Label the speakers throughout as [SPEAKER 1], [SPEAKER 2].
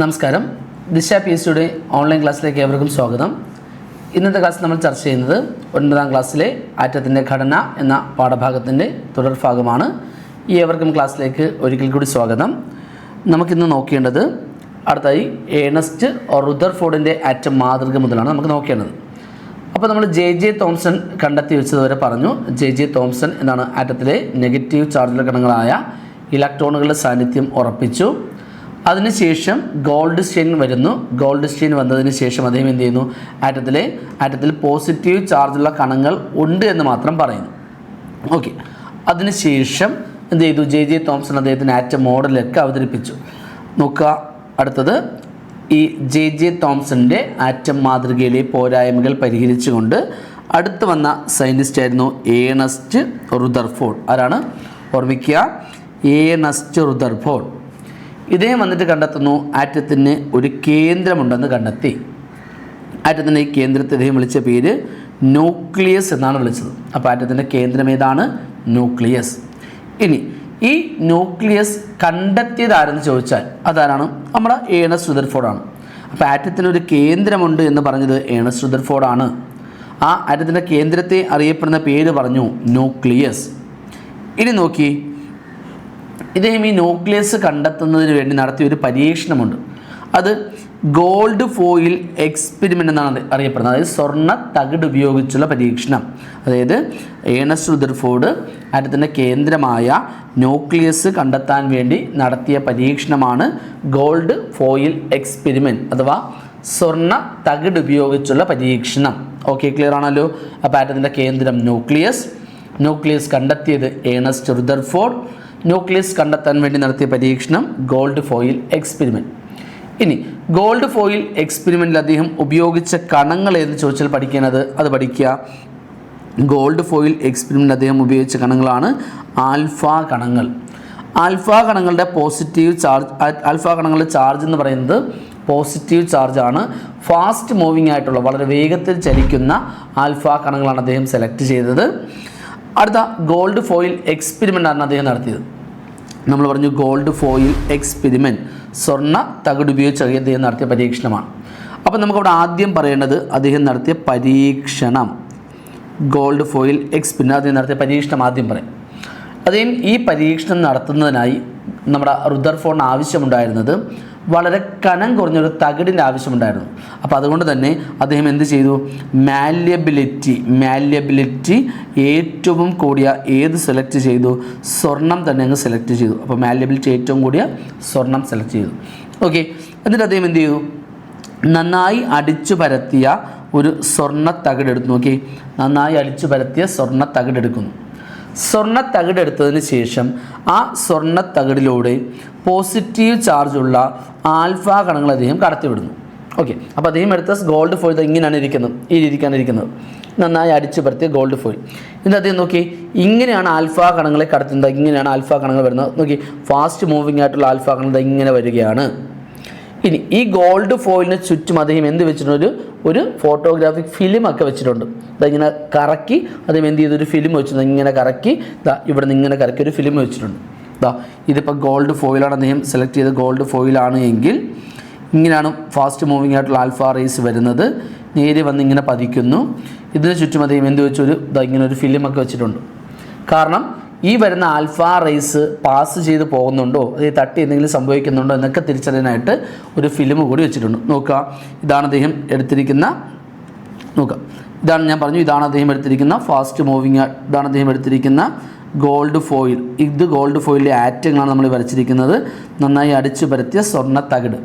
[SPEAKER 1] നമസ്കാരം. ദിശ P S സിയുടെ ഓൺലൈൻ ക്ലാസ്സിലേക്ക് ഏവർക്കും സ്വാഗതം. ഇന്നത്തെ ക്ലാസ്സിൽ നമ്മൾ ചർച്ച ചെയ്യുന്നത് ഒൻപതാം ക്ലാസ്സിലെ ആറ്റത്തിന്റെ ഘടന എന്ന പാഠഭാഗത്തിന്റെ തുടർഭാഗമാണ് ഈ ഏവർക്കും ക്ലാസ്സിലേക്ക് ഒരിക്കൽ കൂടി സ്വാഗതം. നമുക്കിന്ന് നോക്കേണ്ടത് അടുത്തായി ഏണസ്റ്റ് ഓർ റുദർഫോർഡിന്റെ ആറ്റം മാതൃക മുതലാണ് നമുക്ക് നോക്കേണ്ടത്. അപ്പോൾ നമ്മൾ ജെ ജെ തോംസൺ കണ്ടെത്തി വെച്ചതുവരെ പറഞ്ഞു. ജെ ജെ തോംസൺ എന്നാണ് ആറ്റത്തിലെ നെഗറ്റീവ് ചാർജുള്ള ഘടകങ്ങളായ ഇലക്ട്രോണുകളുടെ സാന്നിധ്യം ഉറപ്പിച്ചു. അതിനുശേഷം ഗോൾഡ് സ്റ്റെയിൻ വരുന്നു. ഗോൾഡ് സ്റ്റെയിൻ വന്നതിന് ശേഷം അദ്ദേഹം എന്ത് ചെയ്യുന്നു? ആറ്റത്തിലെ ആറ്റത്തിൽ പോസിറ്റീവ് ചാർജുള്ള കണങ്ങൾ ഉണ്ട് എന്ന് മാത്രം പറയുന്നു. ഓക്കെ. അതിനുശേഷം എന്ത് ചെയ്തു? ജെ. ജെ. തോംസൺ അദ്ദേഹത്തിന് ആറ്റം മോഡലൊക്കെ അവതരിപ്പിച്ചു. നോക്കുക. അടുത്തത്. ഈ ജെ. ജെ. തോംസണിന്റെ ആറ്റം മാതൃകയിലെ പോരായ്മകൾ പരിഹരിച്ചുകൊണ്ട് അടുത്ത് വന്ന സയന്റിസ്റ്റ് ആയിരുന്നു ഏണസ്റ്റ് റുദർഫോർഡ്. ആരാണ്? ഓർമ്മിക്കുക. Ernest Rutherford. ഇദ്ദേഹം വന്നിട്ട് കണ്ടെത്തുന്നു ആറ്റത്തിന് ഒരു കേന്ദ്രമുണ്ടെന്ന് കണ്ടെത്തി. ആറ്റത്തിന്റെ ഈ കേന്ദ്രത്തെ ഇദ്ദേഹം വിളിച്ച പേര് ന്യൂക്ലിയസ് എന്നാണ് വിളിച്ചത്. അപ്പോൾ ആറ്റത്തിന്റെ കേന്ദ്രം ഏതാണ്? ന്യൂക്ലിയസ്. ഇനി ഈ ന്യൂക്ലിയസ് കണ്ടെത്തിയതാരെന്ന് ചോദിച്ചാൽ അതാരാണ്? നമ്മുടെ ഏണസ് റുദർഫോർഡാണ്. അപ്പോൾ ആറ്റത്തിനൊരു കേന്ദ്രമുണ്ട് എന്ന് പറഞ്ഞത് ഏണസ് റുദർഫോർഡാണ്. ആ ആറ്റത്തിന്റെ കേന്ദ്രത്തെ അറിയപ്പെടുന്ന പേര് പറഞ്ഞു ന്യൂക്ലിയസ്. ഇനി നോക്കി ഇദ്ദേഹം ഈ ന്യൂക്ലിയസ് കണ്ടെത്തുന്നതിന് വേണ്ടി നടത്തിയ ഒരു പരീക്ഷണമുണ്ട്. അത് ഗോൾഡ് ഫോയിൽ എക്സ്പെരിമെന്റ് എന്നാണ് അറിയപ്പെടുന്നത്. അതായത് സ്വർണ തകിട് ഉപയോഗിച്ചുള്ള പരീക്ഷണം. അതായത് ഏണസ് റുദർഫോർഡ് അദ്ദേഹത്തിന്റെ കേന്ദ്രമായ ന്യൂക്ലിയസ് കണ്ടെത്താൻ വേണ്ടി നടത്തിയ പരീക്ഷണമാണ് ഗോൾഡ് ഫോയിൽ എക്സ്പെരിമെന്റ് അഥവാ സ്വർണ തകിട് ഉപയോഗിച്ചുള്ള പരീക്ഷണം. ഓക്കെ ക്ലിയർ ആണല്ലോ? അപ്പോൾ അദ്ദേഹത്തിന്റെ കേന്ദ്രം ന്യൂക്ലിയസ്? ന്യൂക്ലിയസ് കണ്ടെത്തിയത് ഏണസ് റുദർഫോർഡ്. ന്യൂക്ലിയസ് കണ്ടെത്താൻ വേണ്ടി നടത്തിയ പരീക്ഷണം ഗോൾഡ് ഫോയിൽ എക്സ്പെരിമെന്റ് ഇനി ഗോൾഡ് ഫോയിൽ എക്സ്പെരിമെന്റിൽ അദ്ദേഹം ഉപയോഗിച്ച കണങ്ങൾ ഏതെന്ന് ചോദിച്ചാൽ പഠിക്കാനത് അത് പഠിക്കുക. ഗോൾഡ് ഫോയിൽ എക്സ്പെരിമെന്റ് അദ്ദേഹം ഉപയോഗിച്ച കണങ്ങളാണ് ആൽഫ കണങ്ങൾ. ആൽഫ കണങ്ങളുടെ പോസിറ്റീവ് ചാർജ് ആൽഫ കണങ്ങളുടെ ചാർജ് എന്ന് പറയുന്നത് പോസിറ്റീവ് ചാർജാണ് ഫാസ്റ്റ് മൂവിങ് ആയിട്ടുള്ള വളരെ വേഗത്തിൽ ചലിക്കുന്ന ആൽഫ കണങ്ങളാണ് അദ്ദേഹം സെലക്ട് ചെയ്തത്. അടുത്ത ഗോൾഡ് ഫോയിൽ എക്സ്പെരിമെന്റ് ആണ് അദ്ദേഹം നടത്തിയത്. നമ്മൾ പറഞ്ഞു ഗോൾഡ് ഫോയിൽ എക്സ്പെരിമെന്റ് സ്വർണ തകിട് ഉപയോഗിച്ച് അദ്ദേഹം നടത്തിയ പരീക്ഷണമാണ്. അപ്പോൾ നമുക്കവിടെ ആദ്യം പറയേണ്ടത് അദ്ദേഹം നടത്തിയ പരീക്ഷണം. ഗോൾഡ് ഫോയിൽ എക്സ്പെരിമെന്റ് അദ്ദേഹം നടത്തിയ പരീക്ഷണം ആദ്യം പറയും. അദ്ദേഹം ഈ പരീക്ഷണം നടത്തുന്നതിനായി നമ്മുടെ റുദർഫോണിന് ആവശ്യമുണ്ടായിരുന്നത് വളരെ കനം കുറഞ്ഞൊരു തകിടിന്റെ ആവശ്യമുണ്ടായിരുന്നു. അപ്പോൾ അതുകൊണ്ട് തന്നെ അദ്ദേഹം എന്ത് ചെയ്തു? മാലിയബിലിറ്റി മാലിയബിലിറ്റി ഏറ്റവും കൂടിയ ഏത് സെലക്ട് ചെയ്തു? സ്വർണം തന്നെ അങ്ങ് സെലക്ട് ചെയ്തു. അപ്പോൾ മാലിയബിലിറ്റി ഏറ്റവും കൂടിയ സ്വർണം സെലക്ട് ചെയ്തു. ഓക്കെ എന്നിട്ട് അദ്ദേഹം എന്ത് ചെയ്തു? നന്നായി അടിച്ചു പരത്തിയ ഒരു സ്വർണ തകിടെടുത്തു നോക്കി നന്നായി അടിച്ചു പരത്തിയ സ്വർണ തകിടെടുക്കുന്നു സ്വർണ തകിടെടുത്തതിന് ശേഷം ആ സ്വർണ തകിടിലൂടെ പോസിറ്റീവ് ചാർജുള്ള ആൽഫ കണങ്ങൾ അദ്ദേഹം കടത്തിവിടുന്നു. ഓക്കെ അപ്പോൾ അദ്ദേഹം എടുത്ത ഗോൾഡ് ഫോയിൽ ഇങ്ങനെയാണ് ഇരിക്കുന്നത്. ഈ രീതിക്കാണ് ഇരിക്കുന്നത്. നന്നായി അടിച്ചു പരത്തിയ ഗോൾഡ് ഫോയിൽ എന്നിട്ട് അദ്ദേഹം നോക്കി. ഇങ്ങനെയാണ് ആൽഫ കണങ്ങളെ കടത്തുന്നത്. ഇങ്ങനെയാണ് ആൽഫ കണങ്ങൾ വരുന്നത്. നോക്കി. ഫാസ്റ്റ് മൂവിങ് ആയിട്ടുള്ള ആൽഫ കണങ്ങൾ ഇങ്ങനെ വരികയാണ്. ഇനി ഈ ഗോൾഡ് ഫോയിലിന് ചുറ്റും അദ്ദേഹം എന്ത് വെച്ചിട്ടുണ്ട്? ഒരു ഒരു ഫോട്ടോഗ്രാഫിക് ഫിലിം ഒക്കെ വെച്ചിട്ടുണ്ട്. അതിങ്ങനെ കറക്കി അദ്ദേഹം എന്ത് ചെയ്തൊരു ഫിലിം വെച്ചിട്ടുണ്ട്. ഇങ്ങനെ കറക്കി ഇവിടെ നിന്ന് ഇങ്ങനെ കറക്കി ഒരു ഫിലിം വെച്ചിട്ടുണ്ട്. ദാ ഇതിപ്പോൾ ഗോൾഡ് ഫോയിലാണ് അദ്ദേഹം സെലക്ട് ചെയ്ത ഗോൾഡ് ഫോയിലാണ് എങ്കിൽ ഇങ്ങനെയാണ് ഫാസ്റ്റ് മൂവിങ് ആയിട്ടുള്ള ആൽഫ റേസ് വരുന്നത്. നേരെ വന്ന് ഇങ്ങനെ പതിക്കുന്നു. ഇതിന് ചുറ്റും അദ്ദേഹം എന്ത് വെച്ചൊരു ഇങ്ങനെ ഒരു ഫിലിം ഒക്കെ വെച്ചിട്ടുണ്ട്. കാരണം ഈ വരുന്ന ആൽഫ റേസ് പാസ് ചെയ്ത് പോകുന്നുണ്ടോ? അത് തട്ടി എന്തെങ്കിലും സംഭവിക്കുന്നുണ്ടോ എന്നൊക്കെ തിരിച്ചറിയാനായിട്ട് ഒരു ഫിലിം കൂടി വെച്ചിട്ടുണ്ട്. നോക്കുക. ഇതാണ് അദ്ദേഹം എടുത്തിരിക്കുന്ന നോക്കുക. ഇതാണ് ഞാൻ പറഞ്ഞു ഇതാണ് അദ്ദേഹം എടുത്തിരിക്കുന്ന ഫാസ്റ്റ് മൂവിങ് ഇതാണ് അദ്ദേഹം എടുത്തിരിക്കുന്ന ഗോൾഡ് ഫോയിൽ ഇത് ഗോൾഡ് ഫോയിലിലെ ആറ്റങ്ങളാണ് നമ്മൾ വരച്ചിരിക്കുന്നത്. നന്നായി അടിച്ചു പരത്തിയ സ്വർണ തകിട്.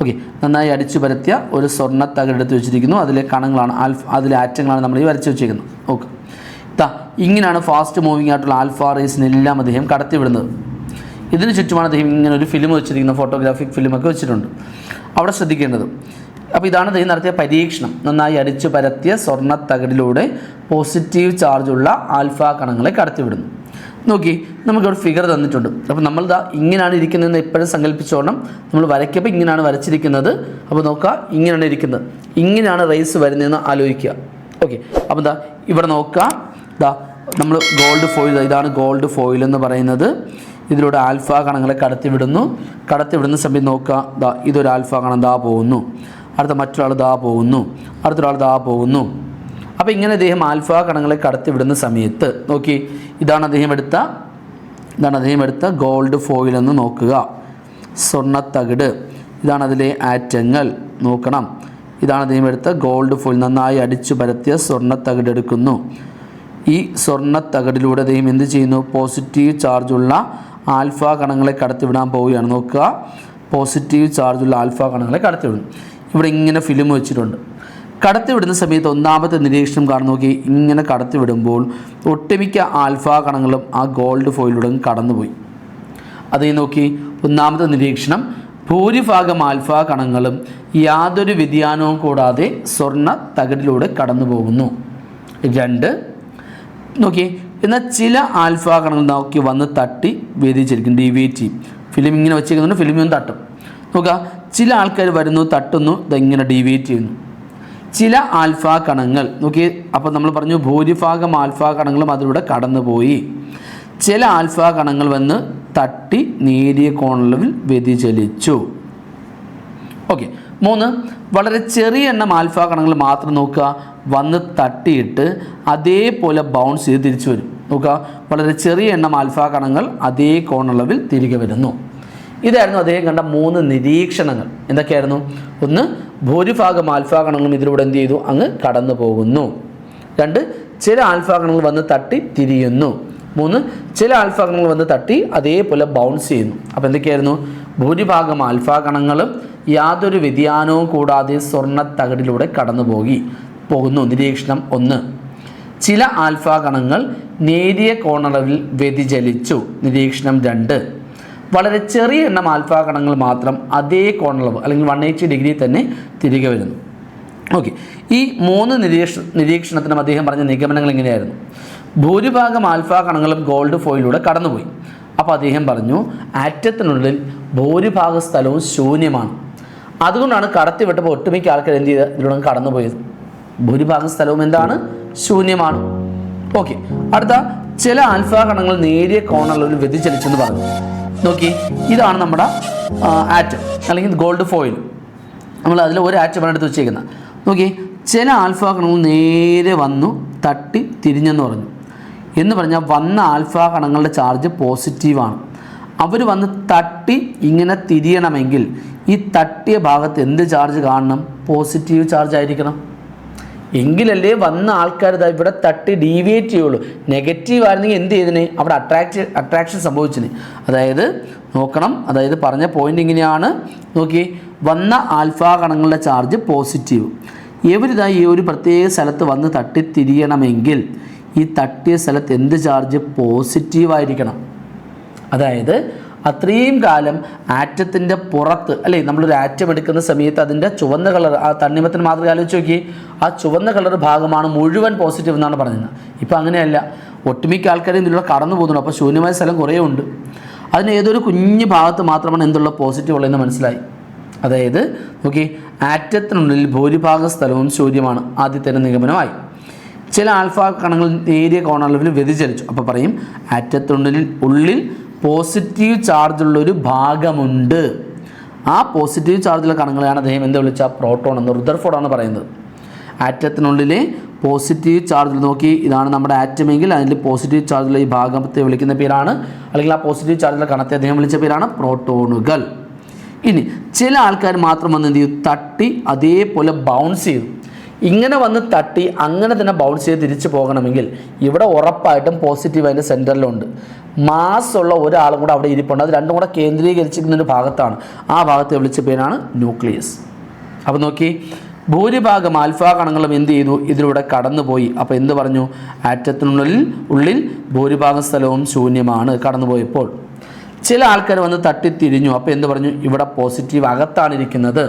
[SPEAKER 1] ഓക്കെ നന്നായി അടിച്ചു പരത്തിയ ഒരു സ്വർണ തകിട് എടുത്ത് വെച്ചിരിക്കുന്നു. അതിലെ കണങ്ങളാണ് ആൽഫ അതിലെ ആറ്റങ്ങളാണ് നമ്മൾ ഈ വരച്ച് വെച്ചിരിക്കുന്നത്. ഓക്കെ ഇതാ ഇങ്ങനെയാണ് ഫാസ്റ്റ് മൂവിങ് ആയിട്ടുള്ള ആൽഫ റേസിനെല്ലാം അദ്ദേഹം കടത്തിവിടുന്നത്. ഇതിന് ചുറ്റുമാണ് അദ്ദേഹം ഇങ്ങനെ ഒരു ഫിലിം വെച്ചിരിക്കുന്ന ഫോട്ടോഗ്രാഫിക് ഫിലിമൊക്കെ വെച്ചിട്ടുണ്ട്. അവിടെ ശ്രദ്ധിക്കേണ്ടത്. അപ്പോൾ ഇതാണ് അദ്ദേഹം നടത്തിയ പരീക്ഷണം. നന്നായി അടിച്ചു പരത്തിയ സ്വർണ തകടിലൂടെ പോസിറ്റീവ് ചാർജുള്ള ആൽഫ കണങ്ങളെ കടത്തിവിടുന്നു. നോക്കി നമുക്കൊരു ഫിഗർ തന്നിട്ടുണ്ട്. അപ്പോൾ നമ്മൾ ഇതാ ഇങ്ങനെയാണ് ഇരിക്കുന്നതെന്ന് എപ്പോഴും സങ്കല്പിച്ചോണം. നമ്മൾ വരയ്ക്കപ്പോൾ ഇങ്ങനെയാണ് വരച്ചിരിക്കുന്നത്. അപ്പോൾ നോക്കുക ഇങ്ങനെയാണ് ഇരിക്കുന്നത്. ഇങ്ങനെയാണ് റേസ് വരുന്നതെന്ന് ആലോചിക്കുക. ഓക്കെ അപ്പോൾ ഇതാ ഇവിടെ നോക്കുക ഇതാ നമ്മൾ ഗോൾഡ് ഫോയിൽ ഇതാണ് ഗോൾഡ് ഫോയിൽ എന്ന് പറയുന്നത്. ഇതിലൂടെ ആൽഫ കണങ്ങളെ കടത്തിവിടുന്നു. കടത്തിവിടുന്ന സമയം നോക്കുക. ദാ ഇതൊരു ആൽഫ കണം ദാ പോകുന്നു. അടുത്ത മറ്റൊരാൾ ദാ പോകുന്നു. അടുത്തൊരാൾ ദാ പോകുന്നു. അപ്പോൾ ഇങ്ങനെ അദ്ദേഹം ആൽഫ കണങ്ങളെ കടത്തിവിടുന്ന സമയത്ത് നോക്കി ഇതാണ് അദ്ദേഹം എടുത്ത ഇതാണ് അദ്ദേഹം എടുത്ത ഗോൾഡ് ഫോയിൽ എന്ന് നോക്കുക. സ്വർണത്തകിട്. ഇതാണ് അതിലെ ആറ്റങ്ങൾ. നോക്കണം. ഇതാണ് അദ്ദേഹം എടുത്ത ഗോൾഡ് ഫോയിൽ നന്നായി അടിച്ചു പരത്തിയ സ്വർണത്തകിട് എടുക്കുന്നു. ഈ സ്വർണ തകടിലൂടെ അദ്ദേഹം എന്ത് ചെയ്യുന്നു? പോസിറ്റീവ് ചാർജുള്ള ആൽഫ കണങ്ങളെ കടത്തിവിടാൻ പോവുകയാണ്. നോക്കുക. പോസിറ്റീവ് ചാർജുള്ള ആൽഫ കണങ്ങളെ കടത്തിവിടും ഇവിടെ ഇങ്ങനെ ഫിലിം വെച്ചിട്ടുണ്ട്. കടത്തിവിടുന്ന സമയത്ത് ഒന്നാമത്തെ നിരീക്ഷണം കാണുന്ന നോക്കി. ഇങ്ങനെ കടത്തിവിടുമ്പോൾ ഒട്ടുമിക്ക ആൽഫ കണങ്ങളും ആ ഗോൾഡ് ഫോയിലൂടെ കടന്നുപോയി. അതേ നോക്കി. ഒന്നാമത്തെ നിരീക്ഷണം. ഭൂരിഭാഗം ആൽഫ കണങ്ങളും യാതൊരു വ്യതിയാനവും കൂടാതെ സ്വർണ തകിടിലൂടെ കടന്നു പോകുന്നു രണ്ട് നോക്കി. എന്നാൽ ചില ആൽഫ കണങ്ങൾ നോക്കി വന്ന് തട്ടി വ്യതിചരിക്കും ഡീവിയേറ്റ് ചെയ്യും ഫിലിം ഇങ്ങനെ വെച്ചിരിക്കുന്നുണ്ട്. ഫിലിം ഒന്ന് തട്ടും. നോക്കുക. ചില ആൾക്കാർ വരുന്നു തട്ടുന്നു ഇതെങ്ങനെ ഡീവിയേറ്റ് ചെയ്യുന്നു ചില ആൽഫ കണങ്ങൾ നോക്കി. അപ്പോൾ നമ്മൾ പറഞ്ഞു ഭൂരിഭാഗം ആൽഫ കണങ്ങളും അതിലൂടെ കടന്നുപോയി. ചില ആൽഫ കണങ്ങൾ വന്ന് തട്ടി നേരിയ കോണളവിൽ വ്യതിചലിച്ചു. ഓക്കെ. മൂന്ന്. വളരെ ചെറിയ എണ്ണം ആൽഫ കണങ്ങൾ മാത്രം നോക്കുക. വന്ന് തട്ടിയിട്ട് അതേപോലെ ബൗൺസ് ചെയ്ത് തിരിച്ചു വരും. നോക്കുക. വളരെ ചെറിയ എണ്ണം ആൽഫ കണങ്ങൾ അതേ കോണളവിൽ തിരികെ വരുന്നു. ഇതായിരുന്നു അദ്ദേഹം കണ്ട മൂന്ന് നിരീക്ഷണങ്ങൾ. എന്തൊക്കെയായിരുന്നു? ഒന്ന് ഭൂരിഭാഗം ആൽഫ കണങ്ങളും ഇതിലൂടെ എന്ത് ചെയ്തു? അങ്ങ് കടന്നു പോകുന്നു. രണ്ട് ചില ആൽഫ കണങ്ങൾ വന്ന് തട്ടി തിരിയുന്നു. മൂന്ന് ചില ആൽഫ കണങ്ങൾ വന്ന് തട്ടി അതേപോലെ ബൗൺസ് ചെയ്യുന്നു. അപ്പോൾ എന്തൊക്കെയായിരുന്നു? ഭൂരിഭാഗം ആൽഫ കണങ്ങളും യാതൊരു വ്യതിയാനവും കൂടാതെ സ്വർണ തകടിലൂടെ കടന്നു പോയി പോകുന്നു. നിരീക്ഷണം ഒന്ന്. ചില ആൽഫ കണങ്ങൾ നേരിയ കോണളവിൽ വ്യതിചലിച്ചു. നിരീക്ഷണം രണ്ട്. വളരെ ചെറിയ എണ്ണം ആൽഫ കണങ്ങൾ മാത്രം അതേ കോണളവ് അല്ലെങ്കിൽ വൺ എയ്റ്റി ഡിഗ്രി തന്നെ തിരികെ വരുന്നു. ഓക്കെ ഈ മൂന്ന് നിരീക്ഷ നിരീക്ഷണത്തിനും അദ്ദേഹം പറഞ്ഞ നിഗമനങ്ങൾ എങ്ങനെയായിരുന്നു ഭൂരിഭാഗം ആൽഫ കണങ്ങളും ഗോൾഡ് ഫോയിലൂടെ കടന്നുപോയി. അപ്പോൾ അദ്ദേഹം പറഞ്ഞു ആറ്റത്തിനുള്ളിൽ ഭൂരിഭാഗ സ്ഥലവും ശൂന്യമാണ്. അതുകൊണ്ടാണ് കടത്തിവിട്ടപ്പോൾ ഒട്ടുമിക്ക ആൾക്കാർ എന്ത് ചെയ്ത് ഇതിലൂടെ കടന്നുപോയത്. ഭൂരിഭാഗം സ്ഥലവും എന്താണ്? ശൂന്യമാണ്. ഓക്കെ അടുത്ത ചില ആൽഫ കണങ്ങൾ നേരിയ കോണളവിൽ വ്യതിചലിച്ചെന്ന് പറഞ്ഞു. നോക്കി ഇതാണ് നമ്മുടെ ആറ്റം അല്ലെങ്കിൽ ഗോൾഡ് ഫോയിൽ നമ്മൾ അതിൽ ഒരു ആറ്റമാണ് എടുത്ത് വെച്ചേക്കുന്നത്. നോക്കി ചില ആൽഫ കണങ്ങൾ നേരെ വന്നു തട്ടി തിരിഞ്ഞെന്ന് പറഞ്ഞു. എന്ന് പറഞ്ഞാൽ വന്ന ആൽഫ കണങ്ങളുടെ ചാർജ് പോസിറ്റീവാണ് അവർ വന്ന് തട്ടി ഇങ്ങനെ തിരിയണമെങ്കിൽ ഈ തട്ടിയ ഭാഗത്ത് എന്ത് ചാർജ് കാണണം? പോസിറ്റീവ് ചാർജ് ആയിരിക്കണം. എങ്കിലല്ലേ വന്ന ആൾക്കാർ ഇതാ ഇവിടെ തട്ടി ഡീവിയേറ്റ് ചെയ്യുള്ളൂ. നെഗറ്റീവ് ആയിരുന്നെങ്കിൽ എന്ത് ചെയ്തിന്? അവിടെ അട്രാക്റ്റ് അട്രാക്ഷൻ സംഭവിച്ചിന്. അതായത് നോക്കണം. അതായത് പറഞ്ഞ പോയിന്റ് ഇങ്ങനെയാണ്. നോക്കി വന്ന ആൽഫ കണങ്ങളുടെ ചാർജ് പോസിറ്റീവ് ഇവരിതാ ഈ ഒരു പ്രത്യേക സ്ഥലത്ത് വന്ന് തട്ടി തിരിയണമെങ്കിൽ ഈ തട്ടിയ സ്ഥലത്ത് എന്ത് ചാർജ് പോസിറ്റീവായിരിക്കണം അതായത് അത്രയും കാലം ആറ്റത്തിന്റെ പുറത്ത് അല്ലേ നമ്മളൊരു ആറ്റം എടുക്കുന്ന സമയത്ത് അതിന്റെ ചുവന്ന കളർ ആ തണ്ണിമത്തിന് മാതൃക ആലോചിച്ച് നോക്കി ആ ചുവന്ന കളർ ഭാഗമാണ് മുഴുവൻ പോസിറ്റീവ് എന്നാണ് പറഞ്ഞത് ഇപ്പം അങ്ങനെയല്ല. ഒട്ടുമിക്ക ആൾക്കാരും ഇതിലൂടെ കടന്നു പോകുന്നുണ്ട്. അപ്പോൾ ശൂന്യമായ സ്ഥലം കുറേ ഉണ്ട്. അതിന് ഏതൊരു കുഞ്ഞു ഭാഗത്ത് മാത്രമാണ് എന്തുള്ള പോസിറ്റീവ് ഉള്ളതെന്ന് മനസ്സിലായി. അതായത് നോക്കി ആറ്റത്തിനുള്ളിൽ ഭൂരിഭാഗ സ്ഥലവും ശൂന്യമാണ്. ആദ്യത്തെ നിഗമനമായി. ചില ആൽഫ കണങ്ങൾ നേരിയ കോണളവിൽ വ്യതിചലിച്ചു. അപ്പോൾ പറയും ആറ്റത്തിനുള്ളിൽ ഉള്ളിൽ പോസിറ്റീവ് ചാർജുള്ള ഒരു ഭാഗമുണ്ട്. ആ പോസിറ്റീവ് ചാർജുള്ള കണങ്ങളെയാണ് അദ്ദേഹം എന്താ വിളിച്ച? പ്രോട്ടോൺ എന്ന് റുദർഫോർഡാണ് പറയുന്നത്. ആറ്റത്തിനുള്ളിൽ പോസിറ്റീവ് ചാർജ് നോക്കി ഇതാണ് നമ്മുടെ ആറ്റമെങ്കിൽ അതിൽ പോസിറ്റീവ് ചാർജുള്ള ഈ ഭാഗത്തെ വിളിക്കുന്ന പേരാണ്. അല്ലെങ്കിൽ ആ പോസിറ്റീവ് ചാർജുള്ള കണത്തെ അദ്ദേഹം വിളിച്ച പേരാണ് പ്രോട്ടോണുകൾ ഇനി ചില ആൾക്കാർ മാത്രം വന്ന് എന്ത് ചെയ്യും? തട്ടി അതേപോലെ ബൗൺസ് ചെയ്തു ഇങ്ങനെ വന്ന് തട്ടി അങ്ങനെ തന്നെ ബൗൺസ് ചെയ്ത് തിരിച്ചു പോകണമെങ്കിൽ ഇവിടെ ഉറപ്പായിട്ടും പോസിറ്റീവ് അതിന്റെ സെന്ററിലുണ്ട് ഉള്ള ഒരാളും കൂടെ അവിടെ ഇരിപ്പുണ്ട്. അത് രണ്ടും കൂടെ കേന്ദ്രീകരിച്ചിരിക്കുന്ന ഒരു ഭാഗത്താണ്. ആ ഭാഗത്തെ വിളിച്ച പേരാണ് ന്യൂക്ലിയസ് അപ്പോൾ നോക്കി ഭൂരിഭാഗം ആൽഫ കണങ്ങളും എന്ത് ചെയ്തു? ഇതിലൂടെ കടന്നുപോയി. അപ്പോൾ എന്ത് പറഞ്ഞു? ആറ്റത്തിനുള്ളിൽ ഉള്ളിൽ ഭൂരിഭാഗം സ്ഥലവും ശൂന്യമാണ്. കടന്നുപോയപ്പോൾ ചില ആൾക്കാർ വന്ന് തട്ടിത്തിരിഞ്ഞു. അപ്പോൾ എന്ത് പറഞ്ഞു? ഇവിടെ പോസിറ്റീവ് അകത്താണ് ഇരിക്കുന്നത്.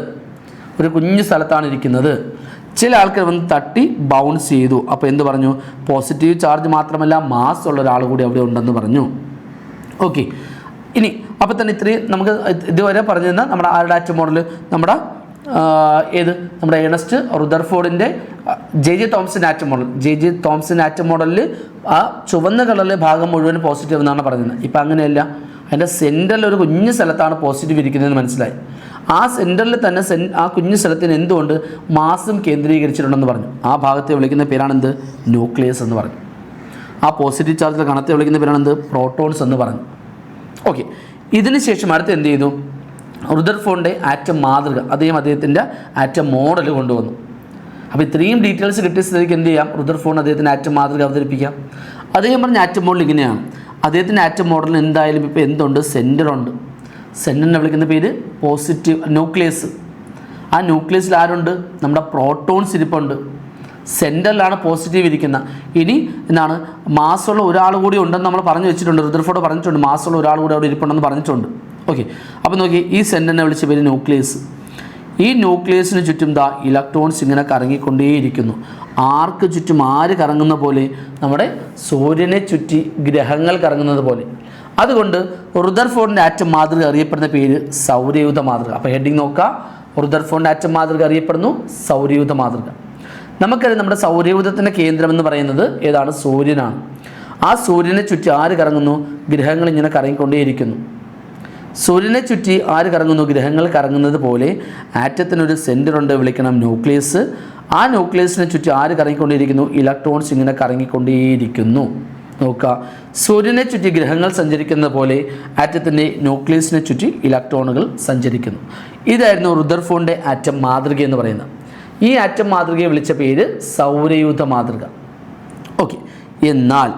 [SPEAKER 1] ഒരു കുഞ്ഞു സ്ഥലത്താണ് ഇരിക്കുന്നത്. ചില ആൾക്കാർ വന്ന് തട്ടി ബൗൺസ് ചെയ്തു. അപ്പോൾ എന്ത് പറഞ്ഞു? പോസിറ്റീവ് ചാർജ് മാത്രമല്ല മാസ് ഉള്ള ഒരാൾ കൂടി അവിടെ ഉണ്ടെന്ന് പറഞ്ഞു. ഓക്കെ ഇനി അപ്പോൾ തന്നെ ഇത്രയും നമുക്ക് ഇതുവരെ പറഞ്ഞു തന്ന നമ്മുടെ ആരുടെ മോഡൽ നമ്മുടെ ഏത്? നമ്മുടെ Ernest റുദർഫോർഡിന്റെ J J Thomson atom model J J Thomson atom മോഡലിൽ ആ ചുവന്ന കളറിലെ ഭാഗം മുഴുവൻ പോസിറ്റീവ് എന്നാണ് പറയുന്നത് ഇപ്പം അങ്ങനെയല്ല. അതിന്റെ സെന്ററിൽ ഒരു കുഞ്ഞു സ്ഥലത്താണ് പോസിറ്റീവ് ഇരിക്കുന്നതെന്ന് മനസ്സിലായി. ആ സെന്ററിൽ തന്നെ സെൻ ആ കുഞ്ഞു സ്ഥലത്തിന് എന്തുകൊണ്ട് മാസം കേന്ദ്രീകരിച്ചിട്ടുണ്ടെന്ന് പറഞ്ഞു. ആ ഭാഗത്തെ വിളിക്കുന്ന പേരാണ് എന്ത് ന്യൂക്ലിയസ് എന്ന് പറഞ്ഞു. ആ പോസിറ്റീവ് ചാർജിലെ കണത്തെ വിളിക്കുന്ന പേരാണ് എന്ത് പ്രോട്ടോൺസ് എന്ന് പറഞ്ഞു. ഓക്കെ ഇതിന് ശേഷം അടുത്ത് എന്ത് ചെയ്തു? റുദർഫോണിന്റെ ആറ്റം മാതൃക അദ്ദേഹം അദ്ദേഹത്തിന്റെ ആറ്റം മോഡൽ കൊണ്ടുവന്നു. അപ്പോൾ ഇത്രയും ഡീറ്റെയിൽസ് കിട്ടിയ സ്ഥിതിക്ക് എന്ത് ചെയ്യാം? റുദർഫോൺ അദ്ദേഹത്തിന്റെ ആറ്റം മാതൃക അവതരിപ്പിക്കാം. അദ്ദേഹം പറഞ്ഞ ആറ്റം മോഡൽ ഇങ്ങനെയാണ്. അദ്ദേഹത്തിന്റെ ആറ്റം മോഡലിന് എന്തായാലും ഇപ്പോൾ എന്തുണ്ട്? സെന്റർ സെന്ററിനെ വിളിക്കുന്ന പേര് പോസിറ്റീവ് ന്യൂക്ലിയസ് ആ ന്യൂക്ലിയസിൽ ആരുണ്ട്? നമ്മുടെ പ്രോട്ടോൺസ് ഇരിപ്പുണ്ട്. സെന്ററിലാണ് പോസിറ്റീവ് ഇരിക്കുന്ന. ഇനി എന്താണ്? മാസമുള്ള ഒരാൾ കൂടി ഉണ്ടെന്ന് നമ്മൾ പറഞ്ഞു വെച്ചിട്ടുണ്ട്. റുദർഫോർഡ് പറഞ്ഞിട്ടുണ്ട് മാസമുള്ള ഒരാൾ കൂടി അവിടെ ഇരിപ്പുണ്ടെന്ന് പറഞ്ഞിട്ടുണ്ട്. ഓക്കെ അപ്പോൾ നോക്കി ഈ സെന്ററിനെ വിളിച്ച പേര് ന്യൂക്ലിയസ് ഈ ന്യൂക്ലിയസിന് ചുറ്റും ദാ ഇലക്ട്രോൺസ് ഇങ്ങനെ കറങ്ങിക്കൊണ്ടേയിരിക്കുന്നു. ആർക്ക് ചുറ്റും ആര് കറങ്ങുന്ന പോലെ? നമ്മുടെ സൂര്യനെ ചുറ്റി ഗ്രഹങ്ങൾ കറങ്ങുന്നത് പോലെ. അതുകൊണ്ട് റുദർഫോർഡിന്റെ ആറ്റം മാതൃക അറിയപ്പെടുന്ന പേര് സൗരയൂഥ മാതൃക. അപ്പോൾ ഹെഡിങ് നോക്കുക റുദർഫോർഡിന്റെ ആറ്റം മാതൃക അറിയപ്പെടുന്നു സൗരയൂഥ മാതൃക. നമുക്കറിയാം നമ്മുടെ സൗരയൂഥത്തിന്റെ കേന്ദ്രം എന്ന് പറയുന്നത് ഏതാണ്? സൂര്യനാണ്. ആ സൂര്യനെ ചുറ്റി ആര് കറങ്ങുന്നു? ഗ്രഹങ്ങൾ ഇങ്ങനെ കറങ്ങിക്കൊണ്ടേയിരിക്കുന്നു. സൂര്യനെ ചുറ്റി ആര് കറങ്ങുന്നു? ഗ്രഹങ്ങൾ കറങ്ങുന്നത് പോലെ ആറ്റത്തിനൊരു സെന്റർ ഉണ്ട് വിളിക്കണം ന്യൂക്ലിയസ് ആ ന്യൂക്ലിയസിനെ ചുറ്റി ആര് കറങ്ങിക്കൊണ്ടേയിരിക്കുന്നു? ഇലക്ട്രോൺസ് ഇങ്ങനെ കറങ്ങിക്കൊണ്ടേയിരിക്കുന്നു. നോക്കുക. സൂര്യനെ ചുറ്റി ഗ്രഹങ്ങൾ സഞ്ചരിക്കുന്ന പോലെ ആറ്റത്തിന്റെ ന്യൂക്ലിയസിനെ ചുറ്റി ഇലക്ട്രോണുകൾ സഞ്ചരിക്കുന്നു. ഇതായിരുന്നു റുദർഫോണിന്റെ ആറ്റം മാതൃക എന്ന് പറയുന്നത്. ഈ ആറ്റം മാതൃകയെ വിളിച്ച പേര് സൗരയൂഥ മാതൃക. ഓക്കെ. എന്നാൽ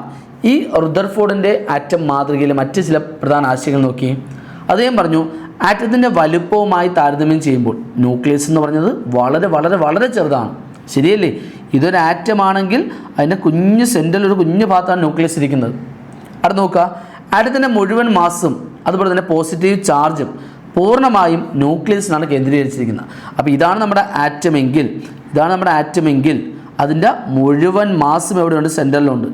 [SPEAKER 1] ഈ റുദർഫോർഡിന്റെ ആറ്റം മാതൃകയിലെ മറ്റ് ചില പ്രധാന ആശയങ്ങൾ നോക്കി അദ്ദേഹം പറഞ്ഞു ആറ്റത്തിന്റെ വലുപ്പവുമായി താരതമ്യം ചെയ്യുമ്പോൾ ന്യൂക്ലിയസ് എന്ന് പറഞ്ഞത് വളരെ വളരെ വളരെ ചെറുതാണ്. ശരിയല്ലേ? ഇതൊരു ആറ്റമാണെങ്കിൽ അതിന്റെ കുഞ്ഞ് സെന്ററിൽ ഒരു കുഞ്ഞു ഭാഗത്താണ് ന്യൂക്ലിയസ് ഇരിക്കുന്നത്. അടുത്ത് നോക്കുക. ആറ്റത്തിന്റെ മുഴുവൻ മാസും അതുപോലെ തന്നെ പോസിറ്റീവ് ചാർജും പൂർണമായും ന്യൂക്ലിയസിനാണ് കേന്ദ്രീകരിച്ചിരിക്കുന്നത്. അപ്പോൾ ഇതാണ് നമ്മുടെ ആറ്റമെങ്കിൽ ഇതാണ് നമ്മുടെ ആറ്റമെങ്കിൽ അതിന്റെ മുഴുവൻ മാസും എവിടെയുണ്ട്? സെന്ററിലുണ്ട്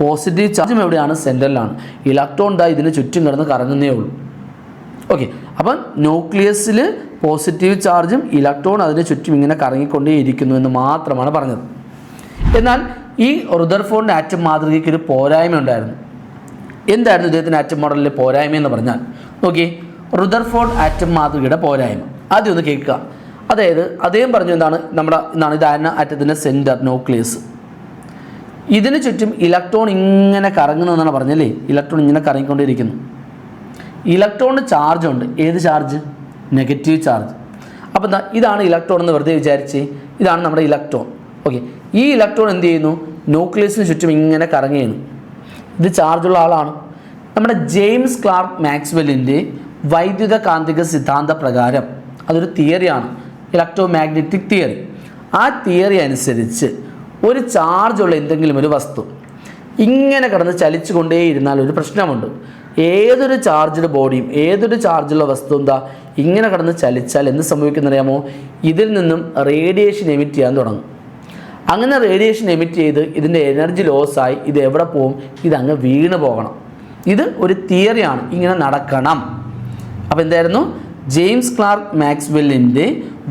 [SPEAKER 1] പോസിറ്റീവ് ചാർജും എവിടെയാണ്? സെന്ററിലാണ് ഇലക്ട്രോൺ ദാ ഇതിന് ചുറ്റും കിടന്ന് കറങ്ങുന്നേ ഉള്ളൂ. ഓക്കെ അപ്പം ന്യൂക്ലിയസിൽ പോസിറ്റീവ് ചാർജും ഇലക്ട്രോൺ അതിന് ചുറ്റും ഇങ്ങനെ കറങ്ങിക്കൊണ്ടേ ഇരിക്കുന്നു എന്ന് മാത്രമാണ് പറഞ്ഞത്. എന്നാൽ ഈ റുദർഫോണിന്റെ ആറ്റം മാതൃകയ്ക്ക് ഒരു പോരായ്മ ഉണ്ടായിരുന്നു. എന്തായിരുന്നു ഇദ്ദേഹത്തിന്റെ ആറ്റം മോഡലിലെ പോരായ്മ എന്ന് പറഞ്ഞാൽ? നോക്കി റുദർഫോർഡ് ആറ്റം മാതൃകയുടെ പോരായ്മ. ആദ്യം ഒന്ന് കേൾക്കുക. അതായത് അദ്ദേഹം പറഞ്ഞു എന്താണ്? നമ്മുടെ എന്താണ് ഇതാണ് ആറ്റത്തിന്റെ സെന്റർ ന്യൂക്ലിയസ് ഇതിന് ചുറ്റും ഇലക്ട്രോൺ ഇങ്ങനെ കറങ്ങുന്നു എന്നാണ് പറഞ്ഞല്ലേ? ഇലക്ട്രോൺ ഇങ്ങനെ കറങ്ങിക്കൊണ്ടിരിക്കുന്നു. ഇലക്ട്രോണിന് ചാർജ് ഉണ്ട്. ഏത് ചാർജ് നെഗറ്റീവ് ചാർജ് അപ്പോൾ എന്താ ഇതാണ് ഇലക്ട്രോൺ എന്ന് വെറുതെ വിചാരിച്ച് ഇതാണ് നമ്മുടെ ഇലക്ട്രോൺ ഓക്കെ ഈ ഇലക്ട്രോൺ എന്ത് ചെയ്യുന്നു? ന്യൂക്ലിയസിന് ചുറ്റും ഇങ്ങനെ കറങ്ങിയാണ് ഇത് ചാർജുള്ള ആളാണ്. നമ്മുടെ ജെയിംസ് ക്ലാർക്ക് മാക്സ്വെല്ലിന്റെ വൈദ്യുത കാന്തിക സിദ്ധാന്ത പ്രകാരം അതൊരു തിയറിയാണ് ഇലക്ട്രോ മാഗ്നറ്റിക് തിയറി ആ തിയറി അനുസരിച്ച് ഒരു ചാർജുള്ള എന്തെങ്കിലും ഒരു വസ്തു ഇങ്ങനെ കിടന്ന് ചലിച്ചു കൊണ്ടേയിരുന്നാൽ ഒരു പ്രശ്നമുണ്ട്. ഏതൊരു ചാർജ്ഡ് ബോഡിയും ഏതൊരു ചാർജുള്ള വസ്തു എന്താ? ഇങ്ങനെ കിടന്ന് ചലിച്ചാൽ എന്ത് സംഭവിക്കുന്നറിയാമോ ഇതിൽ നിന്നും റേഡിയേഷൻ എമിറ്റ് ചെയ്യാൻ തുടങ്ങും. അങ്ങനെ റേഡിയേഷൻ എമിറ്റ് ചെയ്ത് ഇതിന്റെ എനർജി ലോസായി ഇത് എവിടെ പോകും ഇതങ്ങ് വീണ് പോകണം. ഇത് ഒരു തിയറിയാണ് ഇങ്ങനെ നടക്കണം. അപ്പോൾ എന്തായിരുന്നു? ജെയിംസ് ക്ലാർക്ക് മാക്സ്വെല്ലിന്റെ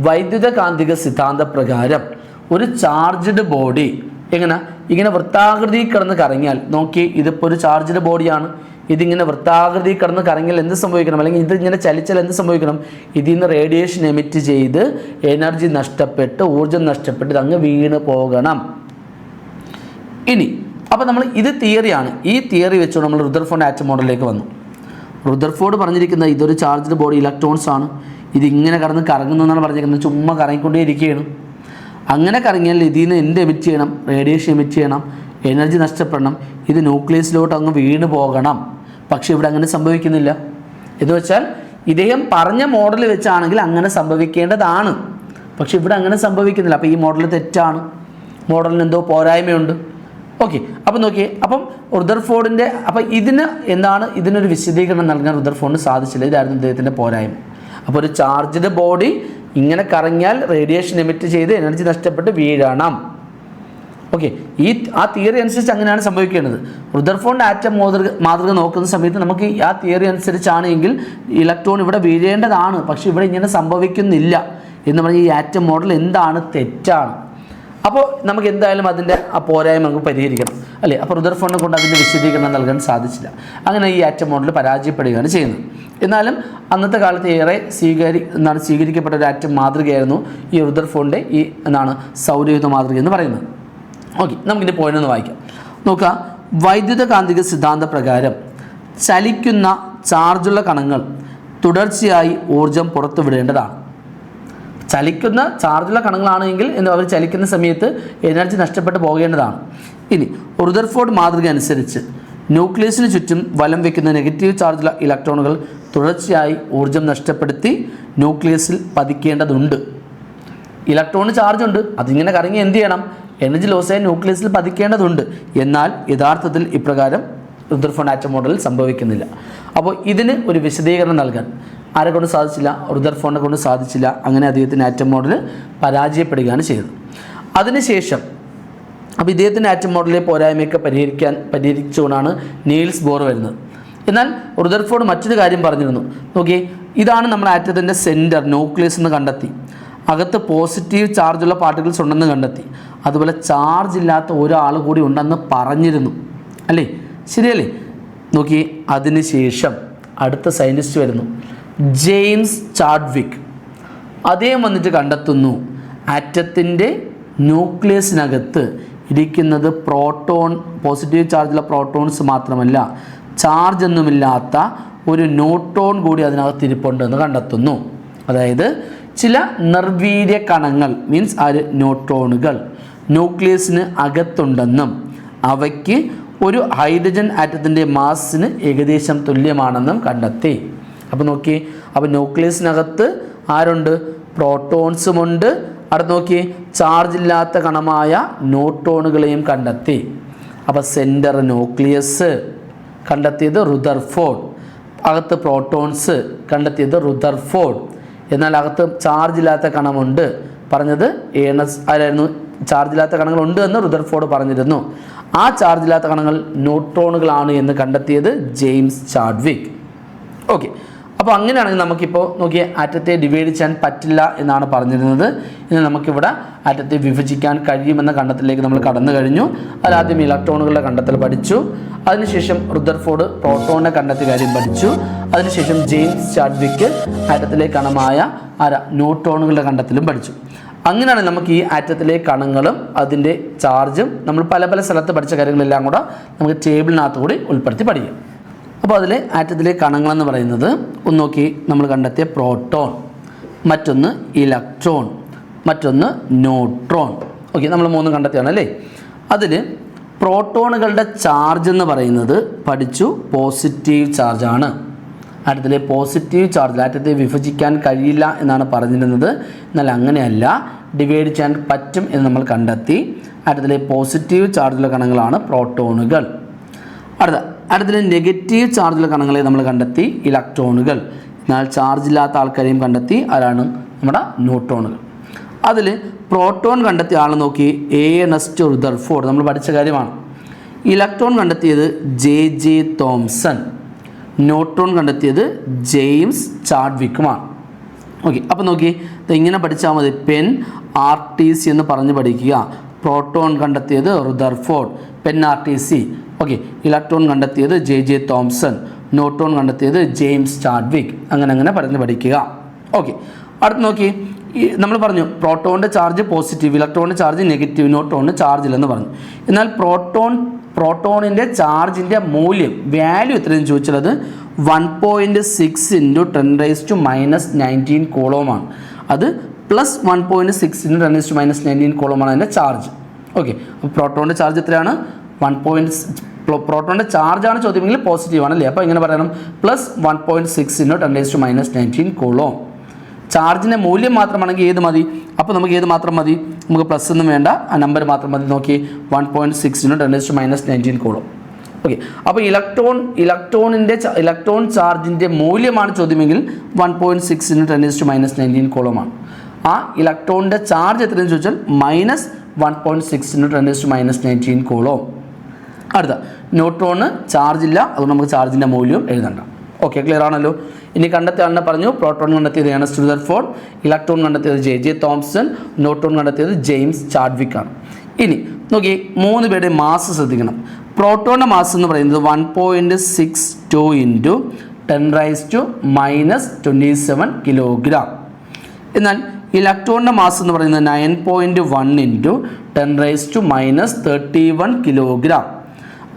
[SPEAKER 1] വൈദ്യുത കാന്തിക സിദ്ധാന്ത പ്രകാരം ഒരു ചാർജ്ഡ് ബോഡി എങ്ങനെ? ഇങ്ങനെ വൃത്താകൃതി കിടന്ന് കറങ്ങിയാൽ നോക്കി ഇതിപ്പോൾ ഒരു ചാർജ്ഡ് ബോഡിയാണ് ഇതിങ്ങനെ വൃത്താകൃതി കിടന്ന് കറങ്ങിൽ എന്ത് സംഭവിക്കണം? അല്ലെങ്കിൽ ഇത് ഇങ്ങനെ ചലിച്ചാൽ എന്ത് സംഭവിക്കണം? ഇതിൽ നിന്ന് റേഡിയേഷൻ എമിറ്റ് ചെയ്ത് എനർജി നഷ്ടപ്പെട്ട് ഊർജം നഷ്ടപ്പെട്ട് അങ്ങ് വീണ് പോകണം. ഇനി അപ്പോൾ നമ്മൾ ഇത് തിയറിയാണ് ഈ തിയറി വെച്ചുകൊണ്ട് നമ്മൾ റുദർഫോൺ ആറ്റം മോഡലിലേക്ക് വന്നു. റുദർഫോർഡ് പറഞ്ഞിരിക്കുന്ന ഇതൊരു ചാർജ്ഡ് ബോഡി ഇലക്ട്രോൺസ് ആണ്. ഇതിങ്ങനെ കടന്ന് കറങ്ങുന്നു എന്നാണ് പറഞ്ഞിരിക്കുന്നത്. ചുമ്മാ കറങ്ങിക്കൊണ്ടേ ഇരിക്കുകയാണ്. അങ്ങനെ കറങ്ങിയാൽ ഇതിൽ നിന്ന് എന്ത് എമിറ്റ് ചെയ്യണം? റേഡിയേഷൻ എമിറ്റ് ചെയ്യണം. എനർജി നഷ്ടപ്പെടണം. ഇത് ന്യൂക്ലിയസിലോട്ട് അങ്ങ് വീണ് പോകണം. പക്ഷേ ഇവിടെ അങ്ങനെ സംഭവിക്കുന്നില്ല. എന്ന് വെച്ചാൽ ഇദ്ദേഹം പറഞ്ഞ മോഡൽ വെച്ചാണെങ്കിൽ അങ്ങനെ സംഭവിക്കേണ്ടതാണ്. പക്ഷെ ഇവിടെ അങ്ങനെ സംഭവിക്കുന്നില്ല. അപ്പോൾ ഈ മോഡൽ തെറ്റാണ്. മോഡലിന് എന്തോ പോരായ്മയുണ്ട്. ഓക്കെ അപ്പം നോക്കിയേ അപ്പം റുദർഫോർഡിന്റെ അപ്പം ഇതിന് എന്താണ് ഇതിനൊരു വിശദീകരണം നൽകാൻ റുദർഫോർഡിന് സാധിച്ചില്ല. ഇതായിരുന്നു ഇദ്ദേഹത്തിന്റെ പോരായ്മ. അപ്പോൾ ഒരു ചാർജ്ഡ് ബോഡി ഇങ്ങനെ കറങ്ങിയാൽ റേഡിയേഷൻ എമിറ്റ് ചെയ്ത് എനർജി നഷ്ടപ്പെട്ട് വീഴണം. ഓക്കെ ഈ ആ തിയറി അനുസരിച്ച് അങ്ങനെയാണ് സംഭവിക്കേണ്ടത്. റുദർഫോണിന്റെ ആറ്റം മാതൃക മാതൃക നോക്കുന്ന സമയത്ത് നമുക്ക് ആ തിയറി അനുസരിച്ചാണ് എങ്കിൽ ഇലക്ട്രോൺ ഇവിടെ വീഴേണ്ടതാണ്. പക്ഷേ ഇവിടെ ഇങ്ങനെ സംഭവിക്കുന്നില്ല എന്ന് പറഞ്ഞാൽ ഈ ആറ്റം മോഡൽ എന്താണ് തെറ്റാണ്. അപ്പോൾ നമുക്ക് എന്തായാലും അതിന്റെ ആ പോരായ്മ നമുക്ക് പരിഹരിക്കണം. അല്ലേ? അപ്പോൾ റുദർഫോണിനെ കൊണ്ട് അതിന്റെ വിശദീകരണം നൽകാൻ സാധിച്ചില്ല. അങ്ങനെ ഈ ആറ്റം മോഡൽ പരാജയപ്പെടുകയാണ് ചെയ്യുന്നത്. എന്നാലും അന്നത്തെ കാലത്ത് ഏറെ സ്വീകരി എന്നാണ് സ്വീകരിക്കപ്പെട്ട ഒരു ആറ്റം മാതൃകയായിരുന്നു ഈ റുദർഫോണിന്റെ ഈ എന്താണ് സൗരയുധ മാതൃക എന്ന് പറയുന്നത്. ഓക്കെ നമുക്കിന്റെ പോയിന്റ് ഒന്ന് വായിക്കാം. നോക്കുക. വൈദ്യുത കാന്തിക സിദ്ധാന്ത പ്രകാരം ചലിക്കുന്ന ചാർജുള്ള കണങ്ങൾ തുടർച്ചയായി ഊർജം പുറത്തുവിടേണ്ടതാണ് ചലിക്കുന്ന ചാർജുള്ള കണങ്ങളാണെങ്കിൽ എന്ന് അവർ ചലിക്കുന്ന സമയത്ത് എനർജി നഷ്ടപ്പെട്ടു പോകേണ്ടതാണ്. ഇനി റുദർഫോർഡ് മാതൃക അനുസരിച്ച് ന്യൂക്ലിയസിന് ചുറ്റും വലം വയ്ക്കുന്ന നെഗറ്റീവ് ചാർജുള്ള ഇലക്ട്രോണുകൾ തുടർച്ചയായി ഊർജം നഷ്ടപ്പെടുത്തി ന്യൂക്ലിയസിൽ പതിക്കേണ്ടതുണ്ട്. ഇലക്ട്രോൺ ചാർജ് ഉണ്ട് അതിങ്ങനെ കറങ്ങി എന്ത് ചെയ്യണം? എനർജി ലോസായ ന്യൂക്ലിയസിൽ പതിക്കേണ്ടതുണ്ട്. എന്നാൽ യഥാർത്ഥത്തിൽ ഇപ്രകാരം റുദർഫോൺ ആറ്റം മോഡലിൽ സംഭവിക്കുന്നില്ല. അപ്പോൾ ഇതിന് ഒരു വിശദീകരണം നൽകാൻ. ആരെ കൊണ്ട് സാധിച്ചില്ല. റുദർഫോണിനെ കൊണ്ട് സാധിച്ചില്ല. അങ്ങനെ അദ്ദേഹത്തിന് ആറ്റം മോഡൽ പരാജയപ്പെടുകയാണ് ചെയ്തത്. അതിനുശേഷം അപ്പോൾ ഇദ്ദേഹത്തിന്റെ ആറ്റം മോഡലിലെ പോരായ്മയൊക്കെ പരിഹരിക്കാൻ പരിഹരിച്ചുകൊണ്ടാണ് നീൽസ് ബോർ വരുന്നത്. എന്നാൽ റുദർഫോർഡ് മറ്റൊരു കാര്യം പറഞ്ഞിരുന്നു. നോക്കിയേ ഇതാണ് നമ്മുടെ ആറ്റത്തിന്റെ സെന്റർ ന്യൂക്ലിയസ് എന്ന് കണ്ടെത്തി. അകത്ത് പോസിറ്റീവ് ചാർജുള്ള പാർട്ടിക്കിൾസ് ഉണ്ടെന്ന് കണ്ടെത്തി. അതുപോലെ ചാർജ് ഇല്ലാത്ത ഒരാൾ കൂടി ഉണ്ടെന്ന് പറഞ്ഞിരുന്നു. അല്ലേ? ശരിയല്ലേ? നോക്കി അതിനുശേഷം അടുത്ത സയന്റിസ്റ്റ് വരുന്നു. James Chadwick. അദ്ദേഹം വന്നിട്ട് കണ്ടെത്തുന്നു ആറ്റത്തിന്റെ ന്യൂക്ലിയസിനകത്ത് ഇരിക്കുന്നത് പ്രോട്ടോൺ പോസിറ്റീവ് ചാർജുള്ള പ്രോട്ടോൺസ് മാത്രമല്ല ചാർജ് ഒന്നുമില്ലാത്ത ഒരു ന്യൂട്രോൺ കൂടി അതിനകത്ത് ഇരിപ്പുണ്ടെന്ന് കണ്ടെത്തുന്നു. അതായത് ചില നിർവീര്യ കണങ്ങൾ മീൻസ് ആര്? ന്യൂട്രോണുകൾ ന്യൂക്ലിയസിന് അകത്തുണ്ടെന്നും അവയ്ക്ക് ഒരു ഹൈഡ്രജൻ ആറ്റത്തിന്റെ മാസിന് ഏകദേശം തുല്യമാണെന്നും കണ്ടെത്തി. അപ്പോൾ നോക്കി അപ്പോൾ ന്യൂക്ലിയസിനകത്ത് ആരുണ്ട്? പ്രോട്ടോൺസുമുണ്ട് അടുത്ത് നോക്കി ചാർജ് ഇല്ലാത്ത കണമായ ന്യൂട്രോണുകളെയും കണ്ടെത്തി. അപ്പോൾ സെന്റർ ന്യൂക്ലിയസ് കണ്ടെത്തിയത് റുദർഫോർഡ് അകത്ത് പ്രോട്ടോൺസ് കണ്ടെത്തിയത് റുദർഫോർഡ് എന്നാൽ അകത്ത് ചാർജ് ഇല്ലാത്ത കണമുണ്ട്. പറഞ്ഞത് ഏണസ് ആരായിരുന്നു ചാർജ് ഇല്ലാത്ത കണങ്ങളുണ്ട് എന്ന് റുദർഫോർഡ് പറഞ്ഞിരുന്നു. ആ ചാർജ് ഇല്ലാത്ത കണങ്ങൾ ന്യൂട്രോണുകളാണ് എന്ന് കണ്ടെത്തിയത് ജെയിംസ് ചാഡ്വിക്. ഓക്കെ അപ്പോൾ അങ്ങനെയാണെങ്കിൽ നമുക്കിപ്പോൾ നോക്കിയ അറ്റത്തെ ഡിവൈഡ് ചെയ്യാൻ പറ്റില്ല എന്നാണ് പറഞ്ഞിരുന്നത്. ഇനി നമുക്കിവിടെ അറ്റത്തെ വിഭജിക്കാൻ കഴിയുമെന്ന കണ്ടത്തിലേക്ക് നമ്മൾ കടന്നു കഴിഞ്ഞു. അതിലാദ്യം ഇലക്ട്രോണുകളുടെ കണ്ടെത്തൽ പഠിച്ചു. അതിനുശേഷം റുദർഫോർഡ് പ്രോട്ടോണിനെ കണ്ടെത്തിയ കാര്യം പഠിച്ചു. അതിനുശേഷം ജെയിംസ് ചാഡ്വിക്ക് അറ്റത്തിലെ കണമായ ആര? ന്യൂട്രോണുകളുടെ കണ്ടെത്തലും പഠിച്ചു. അങ്ങനെയാണ് നമുക്ക് ഈ ആറ്റത്തിലെ കണങ്ങളും അതിന്റെ ചാർജും നമ്മൾ പല പല സ്ഥലത്ത് പഠിച്ച കാര്യങ്ങളെല്ലാം കൂടെ നമുക്ക് ടേബിളിനകത്ത് കൂടി ഉൾപ്പെടുത്തി പഠിക്കാം. അപ്പോൾ അതിൽ ആറ്റത്തിലെ കണങ്ങളെന്ന് പറയുന്നത് ഒന്ന് നോക്കി നമ്മൾ കണ്ടെത്തിയ പ്രോട്ടോൺ മറ്റൊന്ന് ഇലക്ട്രോൺ മറ്റൊന്ന് ന്യൂട്രോൺ. ഓക്കെ നമ്മൾ മൂന്ന് കണ്ടെത്തിയാണ് അല്ലേ? അതിൽ പ്രോട്ടോണുകളുടെ ചാർജ് എന്ന് പറയുന്നത് പഠിച്ചു പോസിറ്റീവ് ചാർജാണ് ആറ്റത്തിലെ പോസിറ്റീവ് ചാർജ് ആറ്റത്തെ വിഭജിക്കാൻ കഴിയില്ല എന്നാണ് പറഞ്ഞിരുന്നത്. എന്നാൽ അങ്ങനെയല്ല ഡിവൈഡ് ചെയ്യാൻ പറ്റും എന്ന് നമ്മൾ കണ്ടെത്തി. ആറ്റത്തിലെ പോസിറ്റീവ് ചാർജുള്ള കണങ്ങളാണ് പ്രോട്ടോണുകൾ. അടുത്ത അടുത്തതിൽ നെഗറ്റീവ് ചാർജുള്ള കണങ്ങളെ നമ്മൾ കണ്ടെത്തി ഇലക്ട്രോണുകൾ എന്നാൽ ചാർജ് ഇല്ലാത്ത ആൾക്കാരെയും കണ്ടെത്തി ആരാണ്? നമ്മുടെ ന്യൂട്രോണുകൾ അതിൽ പ്രോട്ടോൺ കണ്ടെത്തിയ ആൾ നോക്കി എ എൻ എസ് ടു നമ്മൾ പഠിച്ച കാര്യമാണ്. ഇലക്ട്രോൺ കണ്ടെത്തിയത് ജെ ജെ തോംസൺ ന്യൂട്രോൺ കണ്ടെത്തിയത് ജെയിംസ് ചാഡ്വിക്കുമാണ് ഓക്കെ അപ്പോൾ നോക്കി ഇങ്ങനെ പഠിച്ചാൽ മതി. പെൻ ആർ ടി സി എന്ന് പറഞ്ഞ് പഠിക്കുക. പ്രോട്ടോൺ കണ്ടെത്തിയത് Rutherford pen R T C okay electron കണ്ടെത്തിയത് ജെ ജെ തോംസൺ നോട്ടോൺ കണ്ടെത്തിയത് ജെയിംസ് ചാഡ്വിക് അങ്ങനെ അങ്ങനെ പറഞ്ഞ് പഠിക്കുക. ഓക്കെ അടുത്ത് നോക്കി. നമ്മൾ പറഞ്ഞു പ്രോട്ടോണിന്റെ ചാർജ് പോസിറ്റീവ് ഇലക്ട്രോണിന്റെ ചാർജ് നെഗറ്റീവ് നോട്ടോണിന് ചാർജ് ഇല്ലെന്ന് പറഞ്ഞു. എന്നാൽ പ്രോട്ടോൺ പ്രോട്ടോണിന്റെ ചാർജിന്റെ മൂല്യം വാല്യൂ എത്രയെന്ന് ചോദിച്ചത് one point six into ten raise to minus nineteen കോളോമാണ് അത് plus one point six into ten raise to minus nineteen കോളോമാണ് അതിന്റെ ചാർജ് ഓക്കെ അപ്പോൾ പ്രോട്ടോണിന്റെ ചാർജ് എത്രയാണ്? വൺ പോയിന്റ് പ്രോട്ടോണിന്റെ ചാർജാണ് ചോദ്യമെങ്കിൽ പോസിറ്റീവ് ആണല്ലേ? അപ്പോൾ ഇങ്ങനെ പറയണം? Plus one point six into ten raise to minus nineteen coulomb ചാർജിന്റെ മൂല്യം മാത്രമാണെങ്കിൽ ഏത് മതി? അപ്പോൾ നമുക്ക് ഏത് മാത്രം മതി? നമുക്ക് പ്ലസ് ഒന്നും വേണ്ട. ആ നമ്പർ മാത്രം മതി. നോക്കി. One point സിക്സിന് ten raise to minus nineteen coulomb okay അപ്പോൾ ഇലക്ട്രോൺ ഇലക്ട്രോണിന്റെ ഇലക്ട്രോൺ ചാർജിന്റെ മൂല്യമാണ് ചോദ്യമെങ്കിൽ one point സിക്സിന് ten raise to minus nineteen കോളമാണ് ആ ഇലക്ട്രോണിന്റെ ചാർജ് എത്രയെന്ന് ചോദിച്ചാൽ minus one point സിക്സിന് ten raise to minus nineteen coulomb അടുത്ത. ന്യൂട്രോണ് ചാർജ് ഇല്ല. അതുകൊണ്ട് നമുക്ക് ചാർജിന്റെ മൂല്യം എഴുതണ്ട. ഓക്കെ ക്ലിയർ ആണല്ലോ? ഇനി കണ്ടെത്തിയ ആളിനെ പറഞ്ഞു പ്രോട്ടോൺ കണ്ടെത്തിയത് ഏണസ്റ്റ് റുദർഫോർഡ് ഇലക്ട്രോൺ കണ്ടെത്തിയത് ജെ ജെ തോംസൺ ന്യൂട്രോൺ കണ്ടെത്തിയത് ജെയിംസ് ചാഡ്വിക് ആണ്. ഇനി നോക്കി മൂന്ന് പേരുടെ മാസ് ശ്രദ്ധിക്കണം. പ്രോട്ടോണിന്റെ മാസ് എന്ന് പറയുന്നത് one point six two into ten raise to minus twenty seven kilogram എന്നാൽ ഇലക്ട്രോണിന്റെ മാസ് എന്ന് പറയുന്നത് nine point one into ten raise to minus thirty one kilogram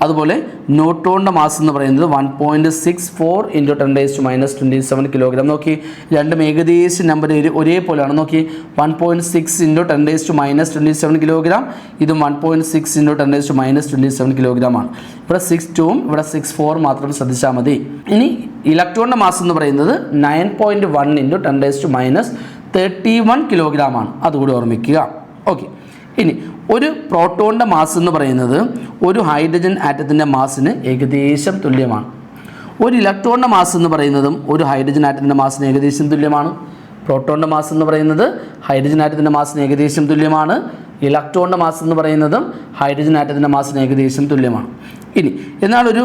[SPEAKER 1] അതുപോലെ ന്യൂട്രോണിന്റെ മാസ് എന്ന് പറയുന്നത് one point six four into ten raise to minus twenty seven kilogram നോക്കി രണ്ടും ഏകദേശം നമ്പർ ഒരേപോലെയാണ്. നോക്കി one point six into ten raise to minus twenty seven kilogram ഇതും one point six into ten raise to minus twenty seven kilogram ആണ്. ഇവിടെ six ടൂവും ഇവിടെ സിക്സ് ഫോർ മാത്രം ശ്രദ്ധിച്ചാൽ മതി. ഇനി ഇലക്ട്രോണിന്റെ മാസ് എന്ന് പറയുന്നത് nine point one into ten raise to minus thirty one kilogram ആണ്. അതുകൂടി ഓർമ്മിക്കുക. ഓക്കെ ഇനി ഒരു പ്രോട്ടോണിന്റെ മാസ് എന്ന് പറയുന്നത് ഒരു ഹൈഡ്രജൻ ആറ്റത്തിന്റെ മാസിന് ഏകദേശം തുല്യമാണ്. ഒരു ഇലക്ട്രോണിന്റെ മാസ് എന്ന് പറയുന്നതും ഒരു ഹൈഡ്രജൻ ആറ്റത്തിന്റെ മാസിന് ഏകദേശം തുല്യമാണ്. പ്രോട്ടോണിന്റെ മാസ് എന്ന് പറയുന്നത് ഹൈഡ്രജൻ ആറ്റത്തിന്റെ മാസിന് ഏകദേശം തുല്യമാണ്. ഇലക്ട്രോണിന്റെ മാസ് എന്ന് പറയുന്നതും ഹൈഡ്രജൻ ആറ്റത്തിന്റെ മാസിന് ഏകദേശം തുല്യമാണ്. ഇനി എന്നാൽ ഒരു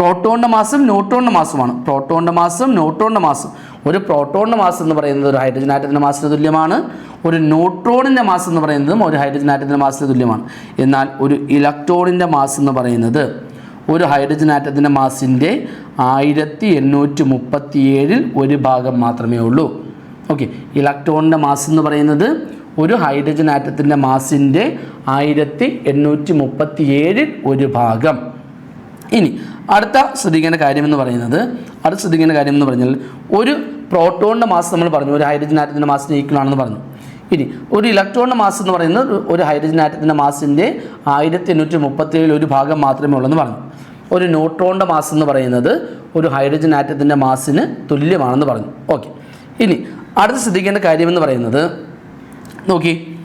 [SPEAKER 1] പ്രോട്ടോണിന്റെ മാസം ന്യൂട്രോണിന്റെ മാസമാണ്. പ്രോട്ടോണിന്റെ മാസം ന്യൂട്രോണിന്റെ മാസം. ഒരു പ്രോട്ടോണിന്റെ മാസം എന്ന് പറയുന്നത് ഒരു ഹൈഡ്രജൻ ആറ്റത്തിന്റെ മാസത്തിന് തുല്യമാണ്. ഒരു ന്യൂട്രോണിന്റെ മാസം എന്ന് പറയുന്നതും ഒരു ഹൈഡ്രജൻ ആറ്റത്തിന്റെ മാസത്തിന് തുല്യമാണ്. എന്നാൽ ഒരു ഇലക്ട്രോണിന്റെ മാസം എന്ന് പറയുന്നത് ഒരു ഹൈഡ്രജൻ ആറ്റത്തിന്റെ മാസിന്റെ ആയിരത്തി എണ്ണൂറ്റി മുപ്പത്തിയേഴിൽ ഒരു ഭാഗം മാത്രമേ ഉള്ളൂ. ഓക്കെ. ഇലക്ട്രോണിന്റെ മാസ് എന്ന് പറയുന്നത് ഒരു ഹൈഡ്രജൻ ആറ്റത്തിന്റെ മാസിന്റെ ആയിരത്തി എണ്ണൂറ്റി മുപ്പത്തിയേഴിൽ ഒരു ഭാഗം. ഇനി അടുത്ത ശ്രദ്ധിക്കേണ്ട കാര്യം എന്ന് പറയുന്നത് അടുത്ത ശ്രദ്ധിക്കേണ്ട കാര്യം എന്ന് പറഞ്ഞാൽ ഒരു പ്രോട്ടോണിന്റെ മാസ് നമ്മൾ പറഞ്ഞു ഒരു ഹൈഡ്രജൻ ആറ്റത്തിന്റെ മാസിന് ഈക്വൽ ആണെന്ന് പറഞ്ഞു. ഇനി ഒരു ഇലക്ട്രോണിന്റെ മാസ് എന്ന് പറയുന്നത് ഒരു- ഹൈഡ്രജൻ ആറ്റത്തിന്റെ മാസിന്റെ ആയിരത്തി എണ്ണൂറ്റി മുപ്പത്തിയേഴിൽ ഒരു ഭാഗം മാത്രമേ ഉള്ളൂ എന്ന് പറഞ്ഞു. ഒരു ന്യൂട്രോണിന്റെ മാസ് എന്ന് പറയുന്നത് ഒരു ഹൈഡ്രജൻ ആറ്റത്തിന്റെ മാസിന് തുല്യമാണെന്ന് പറഞ്ഞു. ഓക്കെ ഇനി അടുത്ത ശ്രദ്ധിക്കേണ്ട കാര്യമെന്ന് പറയുന്നത് നോക്കി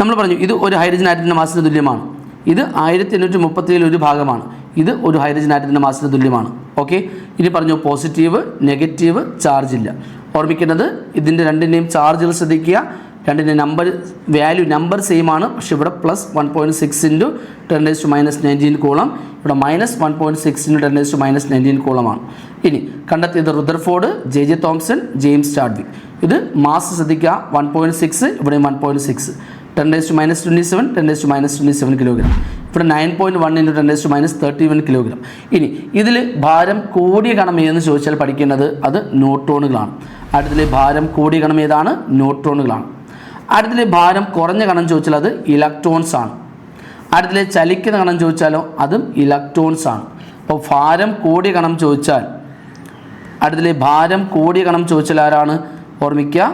[SPEAKER 1] നമ്മൾ പറഞ്ഞു ഇത് ഒരു ഹൈഡ്രജൻ ആറ്റത്തിന്റെ മാസിന് തുല്യമാണ്. ഇത് ആയിരത്തി എണ്ണൂറ്റി മുപ്പത്തിയേഴിൽ ഒരു ഭാഗമാണ്. ഇത് ഒരു ഹൈഡ്രജൻ ആറ്റത്തിന്റെ മാസിന് തുല്യമാണ്. ഓക്കെ ഇനി പറഞ്ഞു പോസിറ്റീവ് നെഗറ്റീവ് ചാർജ് ഇല്ല. ഓർമ്മിക്കേണ്ടത് ഇതിന്റെ രണ്ടിന്റെയും ചാർജുകൾ ശ്രദ്ധിക്കുക. രണ്ടിന്റെ നമ്പർ വാല്യൂ നമ്പർ സെയിം ആണ്. പക്ഷേ ഇവിടെ plus one point six into ten raise to minus nineteen coulomb ഇവിടെ minus one point six into ten raise to minus nineteen കോളമാണ് ഇനി കണ്ടെത്തിയത് Rutherford J J Thomson James Chadwick ഇത് mass ശ്രദ്ധിക്കുക. One point six ഇവിടെയും one point six ten raise to minus twenty seven ten raise to minus twenty seven kilogram ഇവിടെ nine point one into ten raise to minus thirty one kilogram ഇനി ഇതിൽ ഭാരം കൂടിയ കണം ഏതെന്ന് ചോദിച്ചാൽ പഠിക്കേണ്ടത് അത് ന്യൂട്രോണുകളാണ് അടുത്തതിലെ ഭാരം കൂടിയ കണം ഏതാണ്? ന്യൂട്രോണുകളാണ് അടുത്തതിലെ ഭാരം കുറഞ്ഞ കണം ചോദിച്ചാൽ അത് ഇലക്ട്രോൺസ് ആണ് അടുത്തതിലെ ചലിക്കുന്ന കണം ചോദിച്ചാലോ അതും ഇലക്ട്രോൺസ് ആണ് അപ്പോൾ ഭാരം കൂടിയ കണം ചോദിച്ചാൽ അടുത്തതിലെ ഭാരം കൂടിയ കണം ചോദിച്ചാൽ ആരാണ്? ഓർമ്മിക്കുക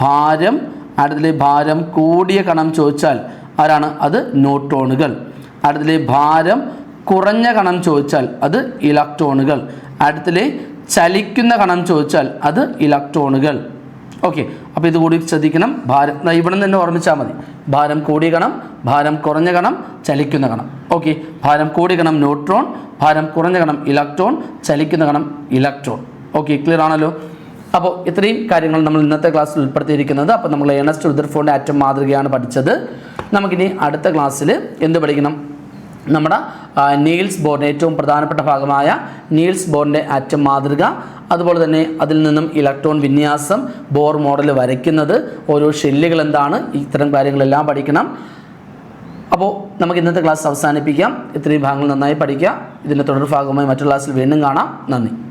[SPEAKER 1] ഭാരം അടുത്തതിലെ ഭാരം കൂടിയ കണം ചോദിച്ചാൽ ആരാണ്? അത് ന്യൂട്രോണുകൾ. അടുത്തതിലെ ഭാരം കുറഞ്ഞ കണം ചോദിച്ചാൽ അത് ഇലക്ട്രോണുകൾ. അടുത്തതിലെ ചലിക്കുന്ന കണം ചോദിച്ചാൽ അത് ഇലക്ട്രോണുകൾ. ഓക്കെ അപ്പോൾ ഇതുകൂടി ശ്രദ്ധിക്കണം. ഭാരം ഇവിടെ നിന്ന് തന്നെ ഓർമ്മിച്ചാൽ മതി. ഭാരം കൂടിയ കണം ഭാരം കുറഞ്ഞ കണം ചലിക്കുന്ന കണം. ഓക്കെ ഭാരം കൂടിയ കണം ന്യൂട്രോൺ ഭാരം കുറഞ്ഞ കണം ഇലക്ട്രോൺ ചലിക്കുന്ന കണം ഇലക്ട്രോൺ. ഓക്കെ ക്ലിയർ ആണല്ലോ? അപ്പോൾ ഇത്രയും കാര്യങ്ങൾ നമ്മൾ ഇന്നത്തെ ക്ലാസ്സിൽ ഉൾപ്പെടുത്തിയിരിക്കുന്നത്. അപ്പോൾ നമ്മൾ ഏണസ്റ്റ് റുദർഫോണിന്റെ ആറ്റം മാതൃകയാണ് പഠിച്ചത്. നമുക്കിനി അടുത്ത ക്ലാസ്സിൽ എന്ത് പഠിക്കണം? നമ്മുടെ നീൽസ് ബോറിന്റെ ഏറ്റവും പ്രധാനപ്പെട്ട ഭാഗമായ നീൽസ് ബോറിന്റെ ആറ്റം മാതൃക. അതുപോലെ തന്നെ അതിൽ നിന്നും ഇലക്ട്രോൺ വിന്യാസം ബോർ മോഡൽ വരയ്ക്കുന്നത്. ഓരോ ഷെല്ലുകൾ എന്താണ്? ഇത്തരം കാര്യങ്ങളെല്ലാം പഠിക്കണം. അപ്പോൾ നമുക്ക് ഇന്നത്തെ ക്ലാസ് അവസാനിപ്പിക്കാം. ഇത്രയും ഭാഗങ്ങൾ നന്നായി പഠിക്കുക. ഇതിന്റെ തുടർ ഭാഗമായി മറ്റു ക്ലാസ്സിൽ വീണ്ടും കാണാം. നന്ദി.